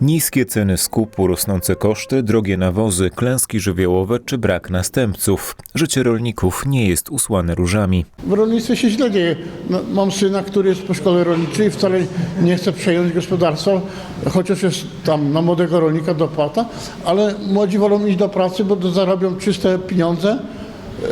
Niskie ceny skupu, rosnące koszty, drogie nawozy, klęski żywiołowe czy brak następców. Życie rolników nie jest usłane różami. W rolnictwie się źle dzieje. No, mam syna, który jest po szkole rolniczej i wcale nie chce przejąć gospodarstwa, chociaż jest tam na młodego rolnika dopłata, ale młodzi wolą iść do pracy, bo to zarobią czyste pieniądze. Yy,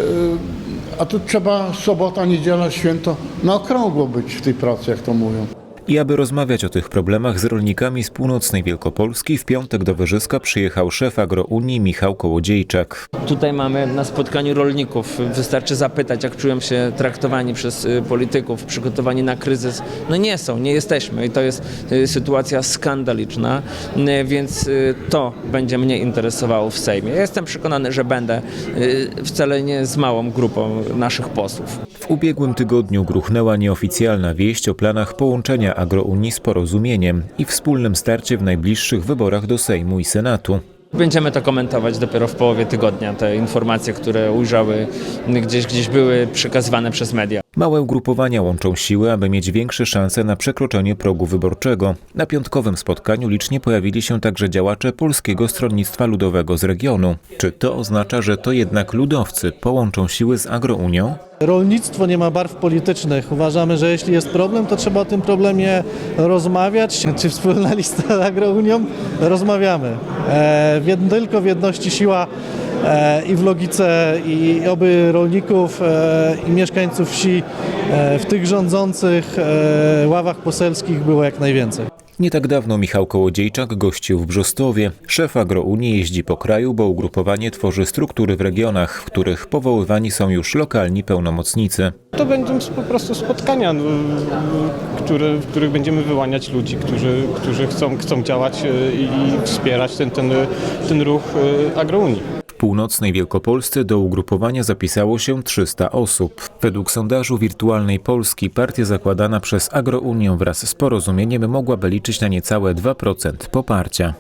A tu trzeba sobota, niedziela, święto na okrągło być w tej pracy, jak to mówią. I aby rozmawiać o tych problemach z rolnikami z północnej Wielkopolski, w piątek do Wyżyska przyjechał szef Agrounii Michał Kołodziejczak. Tutaj mamy na spotkaniu rolników. Wystarczy zapytać, jak czują się traktowani przez y, polityków, przygotowani na kryzys. No nie są, nie jesteśmy i to jest y, sytuacja skandaliczna, y, więc to będzie mnie interesowało w Sejmie. Ja jestem przekonany, że będę wcale nie z małą grupą naszych posłów. W ubiegłym tygodniu gruchnęła nieoficjalna wieść o planach połączenia Agrounii z porozumieniem i wspólnym starcie w najbliższych wyborach do Sejmu i Senatu. Będziemy to komentować dopiero w połowie tygodnia, te informacje, które ujrzały, gdzieś, gdzieś były przekazywane przez media. Małe ugrupowania łączą siły, aby mieć większe szanse na przekroczenie progu wyborczego. Na piątkowym spotkaniu licznie pojawili się także działacze Polskiego Stronnictwa Ludowego z regionu. Czy to oznacza, że to jednak ludowcy połączą siły z Agrounią? Rolnictwo nie ma barw politycznych. Uważamy, że jeśli jest problem, to trzeba o tym problemie rozmawiać. Czy wspólna lista z Agrounią? Rozmawiamy. E, tylko w jedności siła i w logice i oby rolników e, i mieszkańców wsi e, w tych rządzących e, ławach poselskich było jak najwięcej. Nie tak dawno Michał Kołodziejczak gościł w Brzostowie. Szef Agrounii jeździ po kraju, bo ugrupowanie tworzy struktury w regionach, w których powoływani są już lokalni pełnomocnicy. To będą po prostu spotkania, które, w których będziemy wyłaniać ludzi, którzy, którzy chcą, chcą działać e, i wspierać ten, ten, ten ruch e, agrounii. Północnej Wielkopolsce do ugrupowania zapisało się 300 osób. Według sondażu Wirtualnej Polski partia zakładana przez Agrounię wraz z porozumieniem mogłaby liczyć na niecałe 2% poparcia.